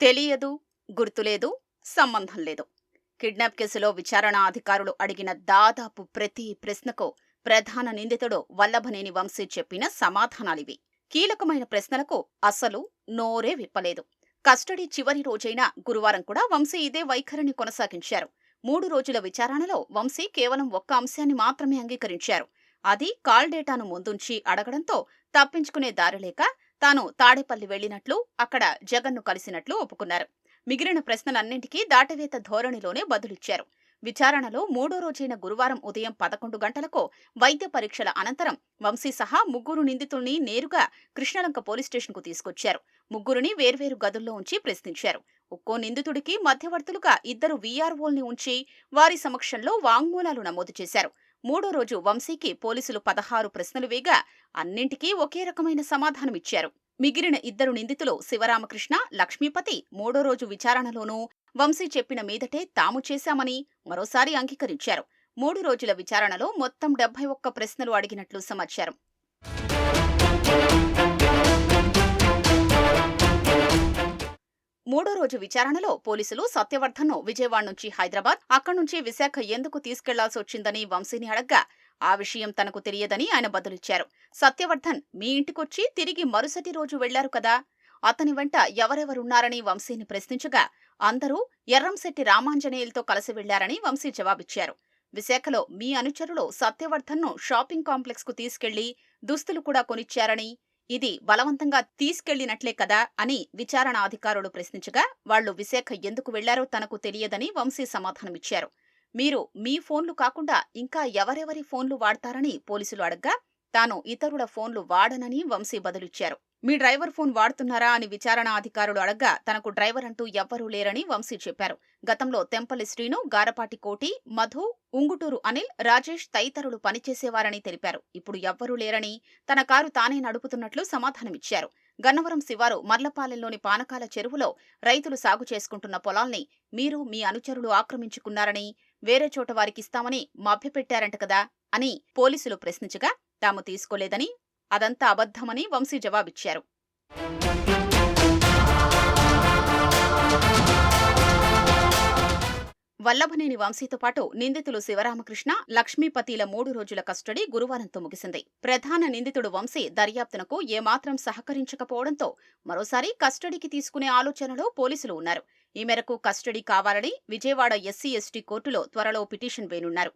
తెలియదు గుర్తులేదు సంబంధం లేదు. కిడ్నాప్ కేసులో విచారణ అధికారులు అడిగిన దాదాపు ప్రతి ప్రశ్నకు ప్రధాన నిందితుడు వల్లభనేని వంశీ చెప్పిన సమాధానాలివి. కీలకమైన ప్రశ్నలకు అసలు నోరే విప్పలేదు. కస్టడీ చివరి రోజైన గురువారం కూడా వంశీ ఇదే వైఖరిని కొనసాగించారు. మూడు రోజుల విచారణలో వంశీ కేవలం ఒక్క అంశాన్ని మాత్రమే అంగీకరించారు. అది కాల్ డేటాను ముందుంచి అడగడంతో తప్పించుకునే దారి లేక తాను తాడేపల్లి వెళ్ళినట్లు అక్కడ జగన్ను కలిసినట్లు ఒప్పుకున్నారు. మిగిలిన ప్రశ్నలన్నింటికీ దాటవేత ధోరణిలోనే బదులిచ్చారు. విచారణలో మూడో రోజైన గురువారం ఉదయం పదకొండు గంటలకు వైద్య పరీక్షల అనంతరం వంశీ సహా ముగ్గురు నిందితుల్ని నేరుగా కృష్ణలంక పోలీస్ స్టేషన్కు తీసుకొచ్చారు. ముగ్గురిని వేర్వేరు గదుల్లో ఉంచి ప్రశ్నించారు. ఒక్కో నిందితుడికి మధ్యవర్తులుగా ఇద్దరు వీఆర్ఓల్ని ఉంచి వారి సమక్షంలో వాంగ్మూలాలు నమోదు చేశారు. మూడో రోజు వంశీకి పోలీసులు పదహారు ప్రశ్నలు వేగా అన్నింటికీ ఒకే రకమైన సమాధానమిచ్చారు. మిగిలిన ఇద్దరు నిందితులు శివరామకృష్ణ లక్ష్మీపతి మూడో రోజు విచారణలోనూ వంశీ చెప్పిన మీదటే తాము చేశామని మరోసారి అంగీకరించారు. మూడు రోజుల విచారణలో మొత్తం డెబ్బై ఒక్క ప్రశ్నలు అడిగినట్లు సమాచారం. రోజు విచారణలో పోలీసులు సత్యవర్ధన్ను విజయవాడ నుంచి హైదరాబాద్ అక్కడి నుంచి విశాఖ ఎందుకు తీసుకెళ్ళాల్సి వచ్చిందని వంశీని అడగ్గా ఆ విషయం తనకు తెలియదని ఆయన బదులిచ్చారు. సత్యవర్ధన్ మీ ఇంటికొచ్చి తిరిగి మరుసటి రోజు వెళ్ళారు కదా? అతని వెంట ఎవరెవరున్నారని వంశీని ప్రశ్నించగా అందరూ ఎర్రంశెట్టి రామాంజనేయులతో కలిసి వెళ్ళారని వంశీ జవాబిచ్చారు. విశాఖలో మీ అనుచరులు సత్యవర్ధన్ను షాపింగ్ కాంప్లెక్స్కు తీసుకెళ్ళి దుస్తులు కూడా కొనిచ్చారని ఇది బలవంతంగా తీసుకెళ్ళినట్లే కదా అని విచారణ అధికారులు ప్రశ్నించగా వాళ్ళు విశాఖ ఎందుకు వెళ్ళారో తనకు తెలియదని వంశీ సమాధానమిచ్చారు. మీరు మీ ఫోన్లు కాకుండా ఇంకా ఎవరెవరి ఫోన్లు వాడతారని పోలీసులు అడగ్గా తాను ఇతరుల ఫోన్లు వాడనని వంశీ బదులిచ్చారు. మీ డ్రైవర్ ఫోన్ వాడుతున్నారా అని విచారణ అధికారులు అడగ్గా తనకు డ్రైవర్ అంటూ ఎవ్వరూ లేరని వంశీ చెప్పారు. గతంలో తెంపల్లి శ్రీను గారపాటి కోటి మధు ఉంగుటూరు అనిల్ రాజేష్ తదితరులు పనిచేసేవారని తెలిపారు. ఇప్పుడు ఎవ్వరూ లేరని తన కారు తానే నడుపుతున్నట్లు సమాధానమిచ్చారు. గన్నవరం శివారు మర్లపాలెంలోని పానకాల చెరువులో రైతులు సాగు చేసుకుంటున్న పొలాల్ని మీరు మీ అనుచరులు ఆక్రమించుకున్నారని వేరే చోట వారికిస్తామని మభ్యపెట్టారంట కదా అని పోలీసులు ప్రశ్నించగా తాము తీసుకోలేదని అదంతా అబద్ధమని వంశీ జవాబిచ్చారు. వల్లభనేని వంశీతో పాటు నిందితులు శివరామకృష్ణ లక్ష్మీపతిల మూడు రోజుల కస్టడీ గురువారంతో ముగిసింది. ప్రధాన నిందితుడు వంశీ దర్యాప్తునకు ఏమాత్రం సహకరించకపోవడంతో మరోసారి కస్టడీకి తీసుకునే ఆలోచనలో పోలీసులు ఉన్నారు. ఈ మేరకు కస్టడీ కావాలని విజయవాడ ఎస్సీ ఎస్టీ కోర్టులో త్వరలో పిటిషన్ వేనున్నారు